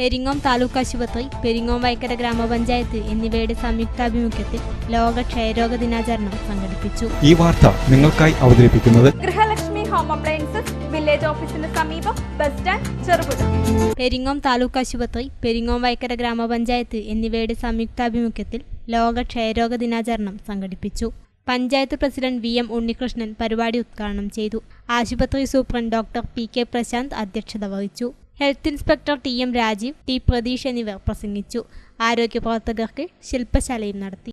പെരിങ്ങോം താലൂക്ക് ആശുപത്രി പെരിങ്ങോം വൈക്കര ഗ്രാമപഞ്ചായത്ത് എന്നിവയുടെ സംയുക്താഭിമുഖ്യത്തിൽ ലോക ക്ഷയരോഗ ദിനാചരണം സംഘടിപ്പിച്ചു. ഈ വാർത്ത നിങ്ങൾക്കായി അവതരിപ്പിക്കുന്നത് ഗൃഹലക്ഷ്മി ഹോം അപ്ലയൻസസ് വില്ലേജ് ഓഫീസിന് സമീപം ബസ് സ്റ്റാൻഡ് ചെറുപുഴ. പെരിങ്ങോം താലൂക്ക് ആശുപത്രി പെരിങ്ങോം വൈക്കര ഗ്രാമപഞ്ചായത്ത് എന്നിവയുടെ സംയുക്താഭിമുഖ്യത്തിൽ ലോക ക്ഷയരോഗ ദിനാചരണം സംഘടിപ്പിച്ചു. Panchayat president V M Unnikrishnan പരിപാടി ഉദ്ഘാടനം ചെയ്തു. ആശുപത്രി superintendent doctor P K Prashanth അധ്യക്ഷത വഹിച്ചു. Health inspector T M Rajeev T Pratheesh എന്നിവർ പ്രസംഗിച്ചു. ആരോഗ്യ പ്രവർത്തകർക്ക് ശില്പശാലയും നടത്തി.